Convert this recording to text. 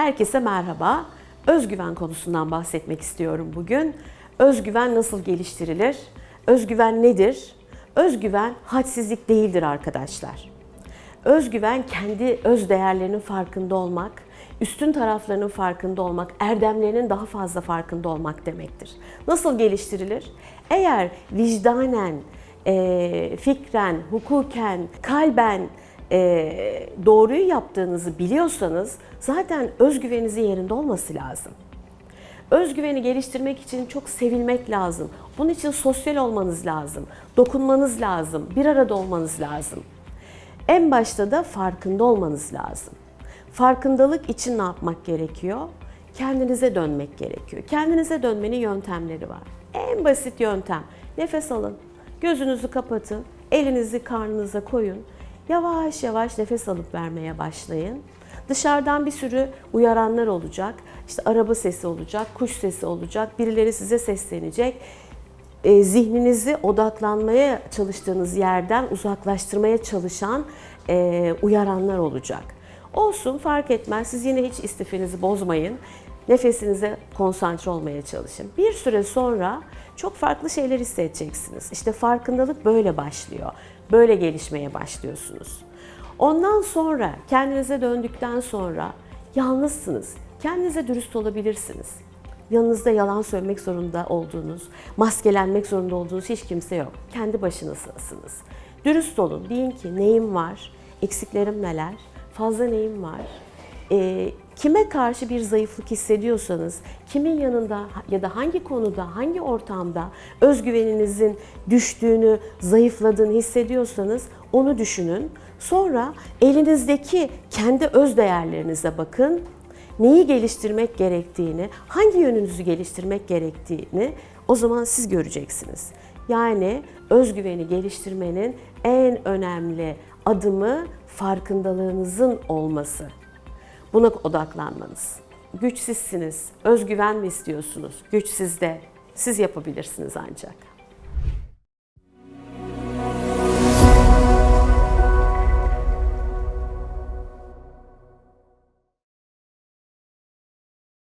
Herkese merhaba. Özgüven konusundan bahsetmek istiyorum bugün. Özgüven nasıl geliştirilir? Özgüven nedir? Özgüven hadsizlik değildir arkadaşlar. Özgüven kendi öz değerlerinin farkında olmak, üstün taraflarının farkında olmak, erdemlerinin daha fazla farkında olmak demektir. Nasıl geliştirilir? Eğer vicdanen, fikren, hukuken, kalben e, doğruyu yaptığınızı biliyorsanız zaten özgüveninizin yerinde olması lazım. Özgüveni geliştirmek için çok sevilmek lazım. Bunun için sosyal olmanız lazım. Dokunmanız lazım. Bir arada olmanız lazım. En başta da farkında olmanız lazım. Farkındalık için ne yapmak gerekiyor? Kendinize dönmek gerekiyor. Kendinize dönmenin yöntemleri var. En basit yöntem. Nefes alın. Gözünüzü kapatın. Elinizi karnınıza koyun. Yavaş yavaş nefes alıp vermeye başlayın. Dışarıdan bir sürü uyaranlar olacak. İşte araba sesi olacak, kuş sesi olacak, birileri size seslenecek. E, zihninizi odaklanmaya çalıştığınız yerden uzaklaştırmaya çalışan e, uyaranlar olacak. Olsun fark etmez. Siz yine hiç istifinizi bozmayın. Nefesinize konsantre olmaya çalışın. Bir süre sonra çok farklı şeyler hissedeceksiniz. İşte farkındalık böyle başlıyor. Böyle gelişmeye başlıyorsunuz. Ondan sonra kendinize döndükten sonra yalnızsınız. Kendinize dürüst olabilirsiniz. Yanınızda yalan söylemek zorunda olduğunuz, maskelenmek zorunda olduğunuz hiç kimse yok. Kendi başınızsınız. Dürüst olun. Deyin ki neyim var, eksiklerim neler, fazla neyim var, e, kime karşı bir zayıflık hissediyorsanız, kimin yanında ya da hangi konuda, hangi ortamda özgüveninizin düştüğünü, zayıfladığını hissediyorsanız onu düşünün. Sonra elinizdeki kendi öz değerlerinize bakın. Neyi geliştirmek gerektiğini, hangi yönünüzü geliştirmek gerektiğini o zaman siz göreceksiniz. Yani özgüveni geliştirmenin en önemli adımı farkındalığınızın olması. Buna odaklanmanız. Güç sizsiniz. Özgüven mi istiyorsunuz? Güç sizde. Siz yapabilirsiniz ancak.